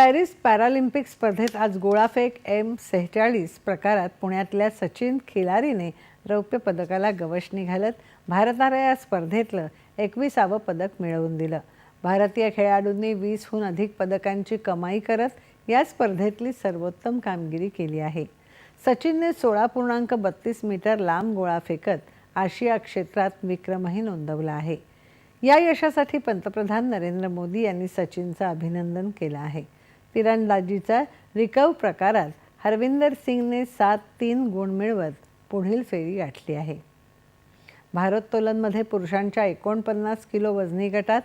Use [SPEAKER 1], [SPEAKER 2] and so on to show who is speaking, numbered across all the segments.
[SPEAKER 1] Paris Paralympic स्पर्धेत आज गोळाफेक एम सेहेचाळीस प्रकारात पुण्यातल्या सचिन खिलारीने रौप्य पदकाला गवसणी घालत भारताला या स्पर्धेतलं एकविसावं पदक मिळवून दिलं. भारतीय खेळाडूंनी वीसहून अधिक पदकांची कमाई करत या स्पर्धेतली सर्वोत्तम कामगिरी केली आहे. सचिनने सोळा पूर्णांक बत्तीस मीटर लांब गोळा फेकत आशिया क्षेत्रात विक्रमही नोंदवला आहे. या यशासाठी पंतप्रधान नरेंद्र मोदी यांनी सचिनचं अभिनंदन केलं आहे. तिरंदाजीचा रिकव प्रकारात हरविंदर सिंगने सात तीन गुण मिळवत पुढील फेरी गाठली आहे. भारोत्तोलनमध्ये पुरुषांच्या एकोणपन्नास किलो वजनी गटात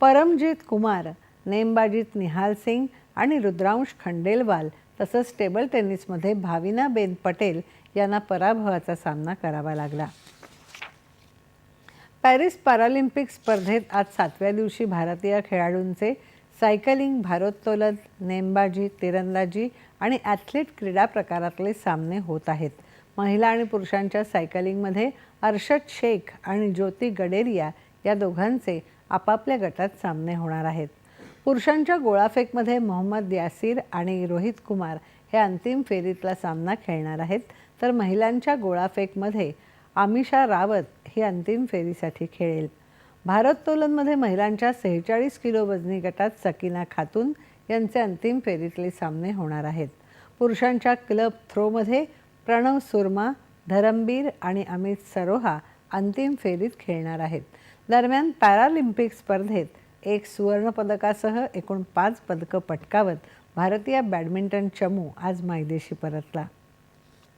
[SPEAKER 1] परमजीत कुमार नेमबाजीत निहाल सिंग आणि रुद्रांश खंडेलवाल तसंच टेबल टेनिसमध्ये भाविनाबेन पटेल यांना पराभवाचा सामना करावा लागला. पॅरिस पॅरालिम्पिक स्पर्धेत आज सातव्या दिवशी भारतीय खेळाडूंचे सायकलिंग भारोत्तोलन नेमबाजी तिरंदाजी आणि ॲथलीट क्रीडा प्रकारातले सामने होत आहेत. महिला आणि पुरुषांच्या सायकलिंगमध्ये अर्षद शेख आणि ज्योती गडेरिया या दोघांचे आपापल्या गटात सामने होणार आहेत. पुरुषांच्या गोळाफेकमध्ये मोहम्मद यासीर आणि रोहित कुमार हे अंतिम फेरीतला सामना खेळणार आहेत. तर महिलांच्या गोळाफेकमध्ये आमिषा रावत ही अंतिम फेरीसाठी खेळेल. भारोत्तोलनमध्ये महिलांच्या सेहेचाळीस किलो वजनी गटात सकीना खातून यांचे अंतिम फेरीतले सामने होणार आहेत. पुरुषांच्या क्लब थ्रोमध्ये प्रणव सुरमा धरमबीर आणि अमित सरोहा अंतिम फेरीत खेळणार आहेत. दरम्यान पॅरालिम्पिक स्पर्धेत एक सुवर्णपदकासह एकूण पाच पदकं पटकावत भारतीय बॅडमिंटन चमू आज मायदेशी परतला.